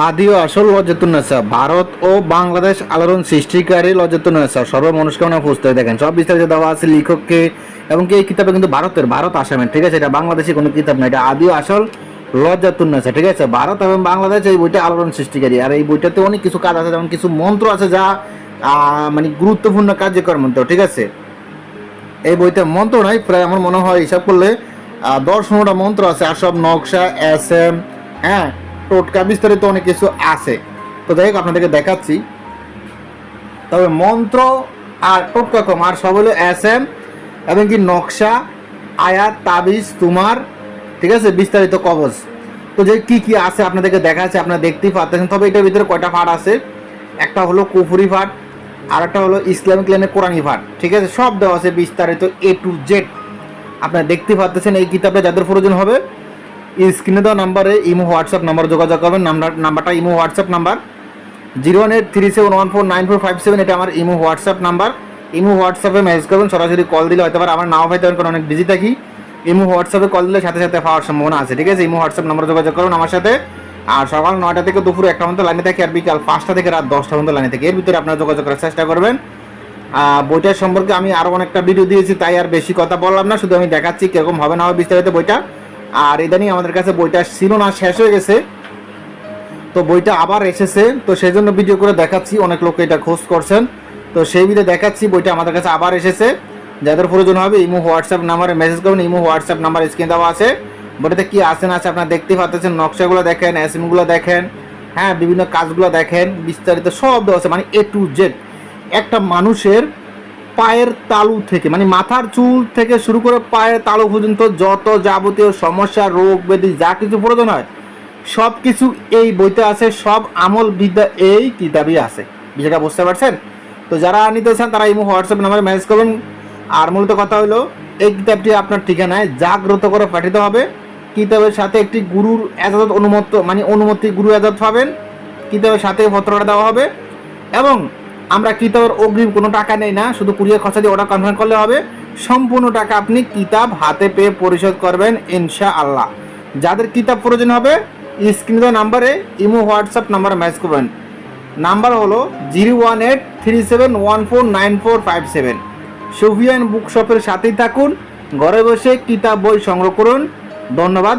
আদি ও আসল লজ্জাতুন্নেসা ভারত ও বাংলাদেশ আলোড়ন সৃষ্টিকারী লজ্জাতুন্নেসা সর্ব মনস্কামনা পুস্তক দেখেন, সব বিস্তারিত দেওয়া আছে লেখককে এবং কি এই কিতাবে কিন্তু ভারতের, ভারত আসামের, ঠিক আছে? এটা বাংলাদেশি কোনো কিতাব না, এটা আদি ও আসল লজ্জাতুন্নেসা ঠিক আছে? ভারত এবং বাংলাদেশ এই বইটা আলোড়ন সৃষ্টিকারী। আর এই বইটাতে অনেক কিছু কাজ আছে, যেমন কিছু মন্ত্র আছে যা মানে গুরুত্বপূর্ণ কার্যকর মন্ত্র, ঠিক আছে? এই বইতে মন্ত্র নাই, প্রায় আমার মনে হয় হিসাব করলে দশ পনেরোটা মন্ত্র আছে আর সব নকশা, এস এম হ্যাঁ? টোটকা বিস্তারিত অনেক কিছু আছে। তো যাই হোক, আপনাদেরকে দেখাচ্ছি। তবে মন্ত্র আর টোটকা কম আর সব হলো এস এম এবং কি নকশা, আয়াত, তাবিজ, তোমার, ঠিক আছে? বিস্তারিত কবজ। তো যে কি কি আছে আপনাদেরকে দেখাচ্ছে, আপনারা দেখতেই পাচ্ছেন। তবে এটার ভিতরে কয়টা ফাট আছে? একটা হলো কুফুরি ফাট আর একটা হলো ইসলামিক লাইনের কোরআনি ফাট ঠিক আছে? সব দেওয়া আছে বিস্তারিত এ টু জেড। আপনারা দেখতে পাচ্ছেন এই কিতাবটা যাদের প্রয়োজন হবে। স্ক্রিনে দেওয়া নাম্বারে ইমো হোয়াটসঅ্যাপ নাম্বার যোগাযোগ করবেন। নাম্বার, নাম্বারটা imo WhatsApp number zero one eight three seven one four nine four five seven, এটা আমার ইমো হোয়াটসঅ্যাপ নাম্বার ইমো হোয়াটসঅ্যাপে মেসেজ করবেন। সরাসরি কল দিলে হয়তো আমার নাও হয়তো কারণ অনেক বিজি থাকি। ইমো হোয়াটসঅ্যাপে কল দিলে সাথে সাথে পাওয়ার সম্ভাবনা আছে, ঠিক আছে? ইমো হোয়াটসঅ্যাপ নাম্বার যোগাযোগ করুন আমার সাথে। আর সকাল নয়টা থেকে দুপুর একটা পর্যন্ত লাইনে থাকি, আর বিকাল পাঁচটা থেকে রাত দশটা পর্যন্ত লাইনে থাকি। এর ভিতরে আপনারা যোগাযোগ করার চেষ্টা করবেন। বইটার সম্পর্কে আমি আরও অনেকটা ভিডিও দিয়েছি, তাই আর বেশি কথা বললাম না। শুধু আমি দেখাচ্ছি কীরকম হবে না হবে বিস্তারিত বইটা। আর ইদানিং আমাদের কাছে বইটা ছিল না, শেষ হয়ে গেছে। তো বইটা আবার এসেছে, তো সেই জন্য ভিডিও করে দেখাচ্ছি, অনেক লোক এটা খোঁজ করছেন। তো সেই ভিডিও দেখাচ্ছি, বইটা আমাদের কাছে আবার এসেছে। যাদের প্রয়োজন হবে, ইমো, হোয়াটসঅ্যাপ নাম্বারে মেসেজ করুন, ইমো, হোয়াটসঅ্যাপ নাম্বার স্ক্রিন দেওয়া আছে। বইটাতে কি আছে না আছে আপনারা দেখতে পাচ্ছেন, নকশাগুলো দেখেন এসএমগুলো দেখেন হ্যাঁ বিভিন্ন কাজগুলো দেখেন, বিস্তারিত সব দেওয়া আছে। মানে এ টু জেড একটা মানুষের পায়ের তালু থেকে মানে মাথার চুল থেকে শুরু করে পায়ের তালু পর্যন্ত যত যাবতীয় সমস্যা, রোগ ব্যাধি, যা কিছু প্রয়োজন হয় সব কিছু এই বইতে আছে, সব আমল বিদ্যা এই কিতাবই আছে। বিষয়টা বুঝতে পারছেন? তো যারা নিতে চান, তারা এই হোয়াটসঅ্যাপ নাম্বারে মেসেজ করবেন আর মূলত কথা হলো, এই কিতাবটি আপনার ঠিকানায় জাগ্রত করে পাঠাতে হবে। কিতাবের সাথে একটি গুরুর এজাজত অনুমত মানে অনুমতি গুরু এজাজত পাবেন। কিতাবের সাথে পত্রটা দেওয়া হবে। এবং আমরা কিতাবের অগ্রিম কোনো টাকা নেই না, শুধু কুরিয়ার খরচা দিয়ে ওটা কনফার্ম করলে হবে। সম্পূর্ণ টাকা আপনি কিতাব হাতে পেয়ে পরিশোধ করবেন ইনশা আল্লাহ যাদের কিতাব প্রয়োজন হবে স্ক্রিন নাম্বারে ইমো, হোয়াটসঅ্যাপ নাম্বারে মেসেজ করবেন। নাম্বার হলো zero one eight three seven one four nine four five seven. Sufian book শপের সাথেই থাকুন, ঘরে বসে কিতাব বই সংগ্রহ করুন। ধন্যবাদ